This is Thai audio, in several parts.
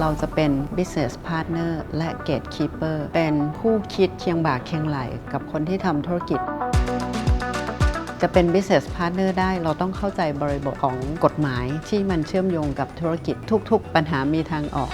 เราจะเป็น business partner และ gatekeeper เป็นผู้คิดเคียงบ่าเคียงไหลกับคนที่ทำธุรกิจ จะเป็น business partner ได้เราต้องเข้าใจบริบทของกฎหมายที่มันเชื่อมโยงกับธุรกิจทุก ๆ ปัญหามีทางออก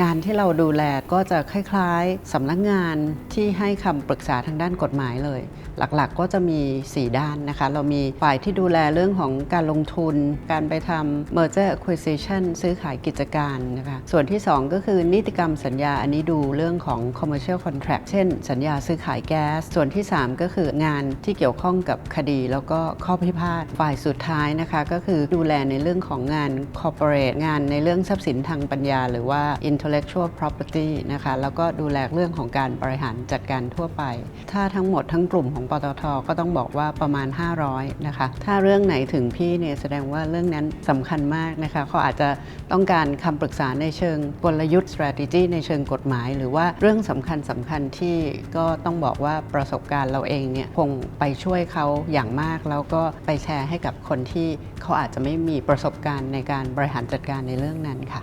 งานที่เราดูแลก็จะคล้ายๆสำนักงานที่ให้คำปรึกษาทางด้านกฎหมายเลย หลักๆก็จะมี 4 ด้านนะคะ เรามีฝ่ายที่ดูแลเรื่องของการลงทุน การไปทำ merger acquisition ซื้อขายกิจการนะคะ ส่วนที่ 2 ก็คือนิติกรรมสัญญาอันนี้ดูเรื่องของ commercial contract เช่น สัญญาซื้อขายแก๊ส ส่วนที่ 3 ก็คืองานที่เกี่ยวข้องกับคดีแล้วก็ข้อพิพาท ฝ่ายสุดท้ายนะคะก็คือดูแลในเรื่องของงาน corporate งานในเรื่องทรัพย์สินทางปัญญา หรือว่า intel intellectual property นะคะแล้วก็ดูแลเรื่องของการบริหารจัดการทั่วไป ถ้าทั้งหมดทั้งกลุ่มของปตทก็ต้องบอกว่าประมาณ 500นะคะถ้าเรื่องไหนถึงพี่เนี่ยแสดงว่าเรื่องนั้นสำคัญมากนะคะเขาอาจจะต้องการคำปรึกษาในเชิงกลยุทธ์ strategy ในเชิงกฎหมาย หรือว่าเรื่องสำคัญสำคัญที่ก็ต้องบอกว่าประสบการณ์เราเองเนี่ยคงไปช่วยเขาอย่างมาก แล้วก็ไปแชร์ให้กับคนที่เขาอาจจะไม่มีประสบการณ์ในการบริหารจัดการในเรื่องนั้นค่ะ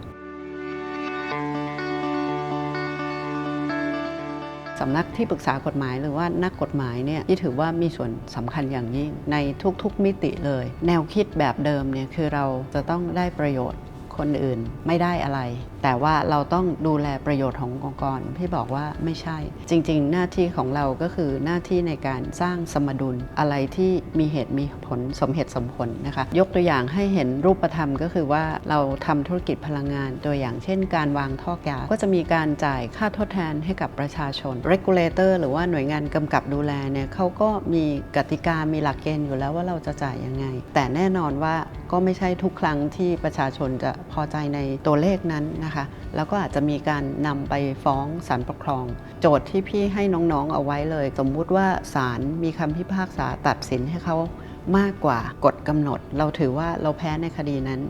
สำนักที่ปรึกษากฎหมายหรือว่านักกฎหมายเนี่ยที่ถือว่ามีส่วนสำคัญอย่างยิ่งในทุกๆมิติเลย แนวคิดแบบเดิมเนี่ยคือเราจะต้องได้ประโยชน์ คนอื่นไม่ได้อะไร แต่ว่าเราต้องดูแลประโยชน์ขององค์กรพี่บอกว่าไม่ใช่ จริง ๆ หน้าที่ของเราก็คือหน้าที่ในการสร้างสมดุลอะไรที่มีเหตุมีผลสมเหตุสมผลนะคะ ยกตัวอย่างให้เห็นรูปธรรมก็คือว่าเราทำธุรกิจพลังงาน ตัวอย่างเช่น การวางท่อแก๊สก็จะมีการจ่ายค่าทดแทนให้กับประชาชน regulator หรือว่าหน่วยงานกำกับดูแลเนี่ยเขาก็มีกติกามีหลักเกณฑ์อยู่แล้วว่าเราจะจ่ายยังไง แต่แน่นอนว่าก็ไม่ใช่ทุกครั้งที่ประชาชนจะพอใจในตัวเลขนั้นนะคะ แล้วก็อาจจะมีการนำไปฟ้องศาลปกครอง โจทย์ที่พี่ให้น้องๆเอาไว้เลย สมมุติว่าศาลมีคำพิพากษาตัดสินให้เขามากกว่ากฎกำหนด เราถือว่าเราแพ้ในคดีนั้น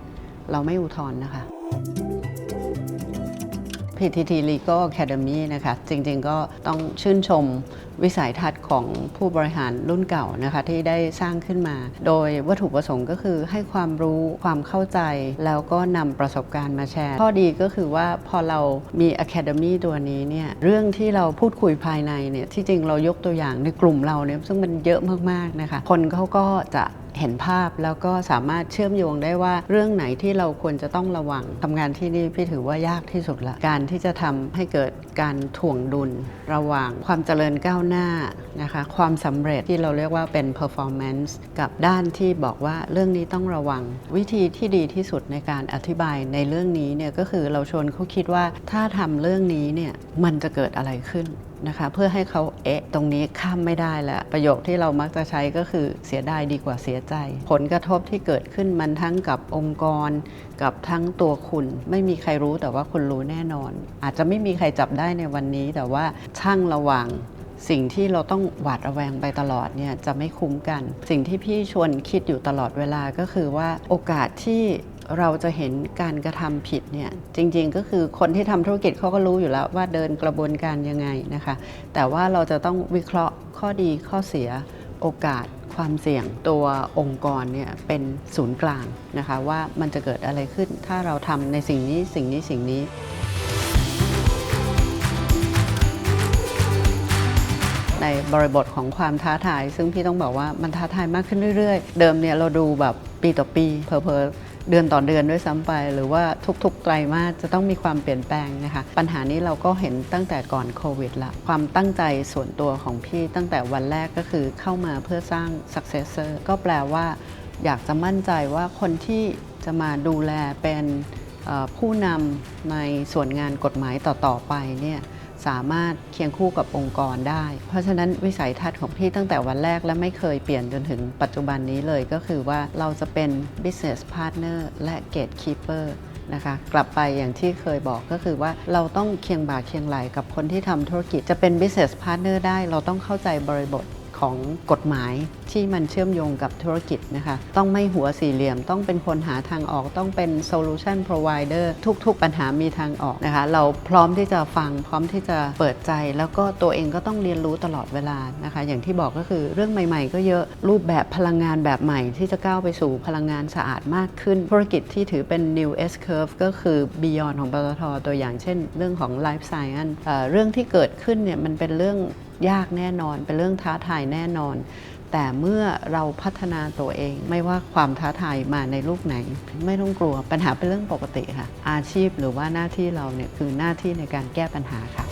เราไม่อุทธรณ์นะคะ PTT Legal Academy นะคะ จริงๆก็ต้องชื่นชมวิสัยทัศน์ของผู้บริหารรุ่นเก่านะคะ ที่ได้สร้างขึ้นมา โดยวัตถุประสงค์ก็คือให้ความรู้ความเข้าใจ แล้วก็นำประสบการณ์มาแชร์ ข้อดีก็คือว่าพอเรามี Academy ตัวนี้เนี่ยเรื่องที่เราพูดคุยภายในเนี่ยที่จริงเรายกตัวอย่างในกลุ่มเราเนี่ยซึ่งมันเยอะมากๆนะคะ คนเขาก็จะ เห็นภาพแล้วก็สามารถเชื่อมโยงได้ว่าเรื่องไหนที่เราควรจะต้องระวังทำงานที่นี่พี่ถือว่ายากที่สุดละ การที่จะทำให้เกิดการถ่วงดุลระหว่างความเจริญก้าวหน้านะคะความสำเร็จที่เราเรียกว่าเป็น performance กับด้านที่บอกว่าเรื่องนี้ต้องระวัง วิธีที่ดีที่สุดในการอธิบายในเรื่องนี้เนี่ยก็คือเราชวนเขาคิดว่าถ้าทำเรื่องนี้เนี่ยมันจะเกิดอะไรขึ้น นะคะเพื่อให้เขาเอ๊ะตรงนี้ข้ามไม่ได้แล้ว ประโยคที่เรามักจะใช้ก็คือเสียดายดีกว่าเสียใจ ผลกระทบที่เกิดขึ้นมันทั้งกับองค์กร กับทั้งตัวคุณ ไม่มีใครรู้แต่ว่าคุณรู้แน่นอน อาจจะไม่มีใครจับได้ในวันนี้ แต่ว่าช่างระวังสิ่งที่เราต้องหวาดระแวงไปตลอดเนี่ยจะไม่คุ้มกัน สิ่งที่พี่ชวนคิดอยู่ตลอดเวลาก็คือว่าโอกาสที่ เราจะเห็นการกระทำผิดเนี่ยจริงๆก็คือคนที่ทำธุรกิจเขาก็รู้อยู่แล้วว่าเดินกระบวนการยังไงนะคะ แต่ว่าเราจะต้องวิเคราะห์ข้อดีข้อเสียโอกาสความเสี่ยงตัวองค์กรเนี่ยเป็นศูนย์กลางนะคะว่ามันจะเกิดอะไรขึ้นถ้าเราทำในสิ่งนี้สิ่งนี้สิ่งนี้ในบริบทของความท้าทาย ซึ่งพี่ต้องบอกว่ามันท้าทายมากขึ้นเรื่อยๆ เดิมเนี่ยเราดูแบบปีต่อปีเพอเพอ เดือนต่อเดือนด้วยซ้ำไป หรือว่าทุกๆไตรมาสจะต้องมีความเปลี่ยนแปลงนะคะปัญหานี้เราก็เห็นตั้งแต่ก่อนโควิดละความตั้งใจส่วนตัวของพี่ตั้งแต่วันแรกก็คือเข้ามาเพื่อสร้าง successor ก็แปลว่าอยากจะมั่นใจว่าคนที่จะมาดูแลเป็นผู้นำในส่วนงานกฎหมายต่อ ๆ ไปเนี่ย สามารถเคียงคู่กับองค์กรได้ เพราะฉะนั้นวิสัยทัศน์ของพี่ตั้งแต่วันแรกและไม่เคยเปลี่ยนจนถึงปัจจุบันนี้เลยก็คือว่าเราจะเป็น business partner และ gatekeeper นะคะกลับไปอย่างที่เคยบอกก็คือว่าเราต้องเคียงบ่าเคียงไหลกับคนที่ทำธุรกิจจะเป็น business partner ได้ เราต้องเข้าใจบริบท ของกฎหมายที่มันเชื่อมโยงกับธุรกิจนะคะ ต้องไม่หัวสี่เหลี่ยม ต้องเป็นคนหาทางออก ต้องเป็น solution provider ทุก ๆ ปัญหามีทางออกนะคะ เราพร้อมที่จะฟัง พร้อมที่จะเปิดใจ แล้วก็ตัวเองก็ต้องเรียนรู้ตลอดเวลานะคะ อย่างที่บอกก็คือเรื่องใหม่ ๆ ก็เยอะรูปแบบพลังงานแบบใหม่ ที่จะก้าวไปสู่พลังงานสะอาดมากขึ้น ธุรกิจที่ถือเป็น new S curve ก็คือ beyond ของปตทตัวอย่างเช่น เรื่องของ life science เอ่อเรื่องที่เกิดขึ้นเนี่ยมันเป็นเรื่องยากแน่นอนเป็นเรื่องท้าทายแน่นอน แต่เมื่อเราพัฒนาตัวเอง ไม่ว่าความท้าทายมาในรูปไหน ไม่ต้องกลัวปัญหาเป็นเรื่องปกติค่ะ อาชีพหรือว่าหน้าที่เราเนี่ยคือหน้าที่ในการแก้ปัญหาค่ะ